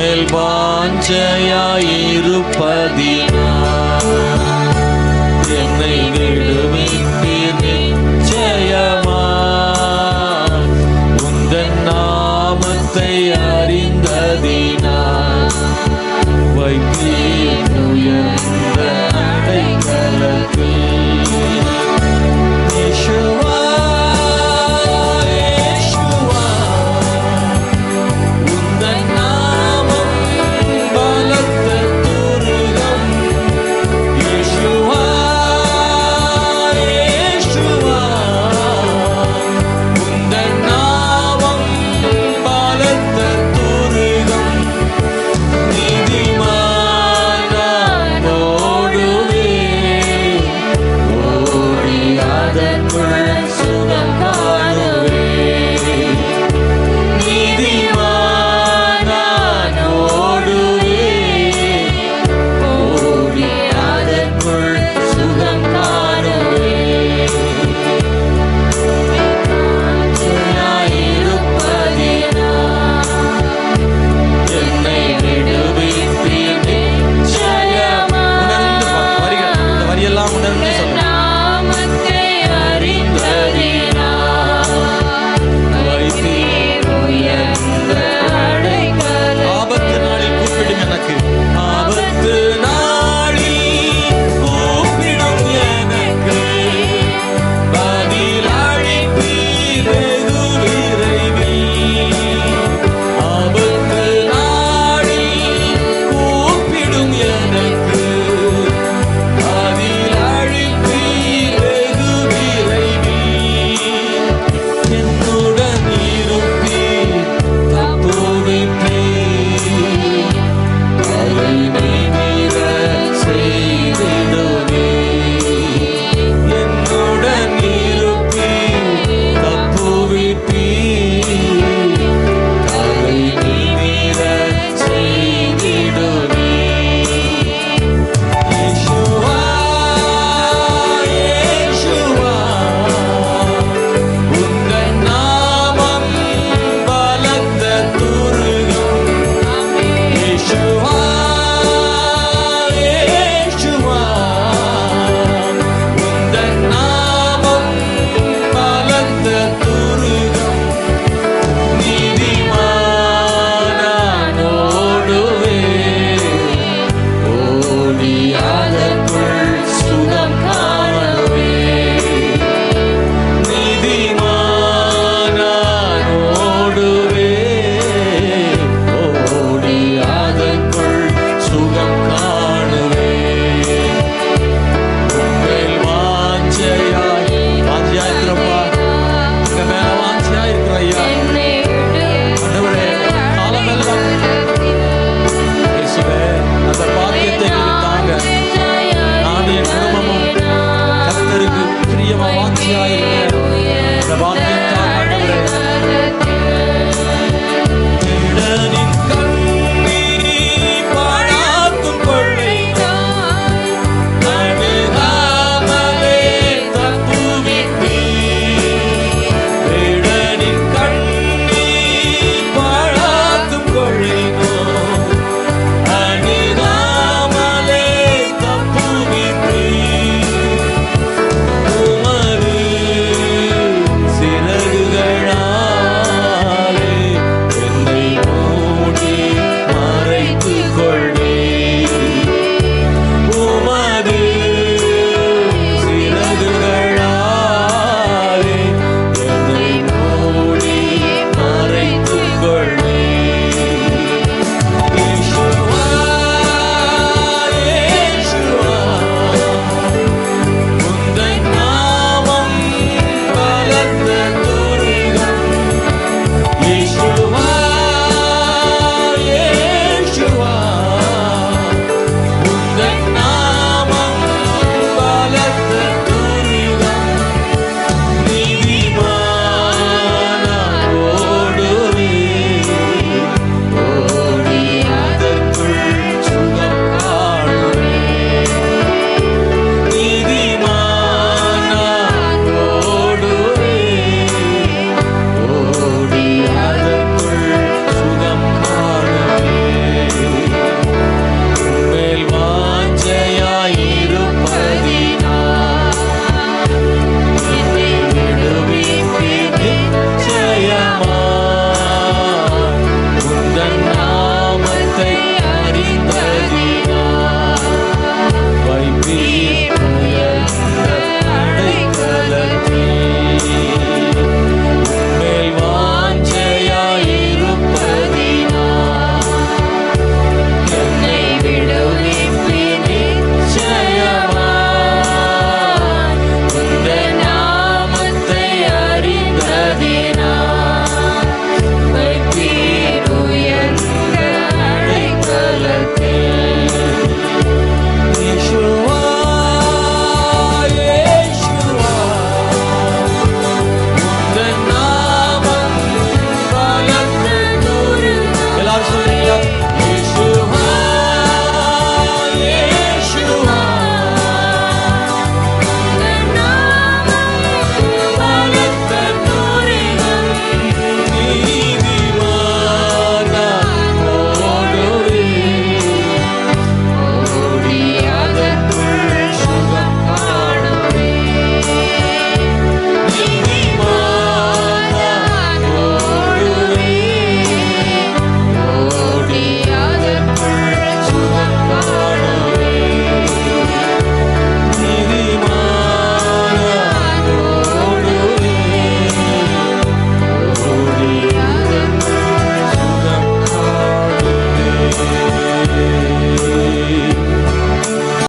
மேல் வாஞ்சையாயிருப்பதினா என்னை விடுவிப்பீர் நிச்சயமா. உந்தன் நாமத்தை Hallelujah. Hallelujah.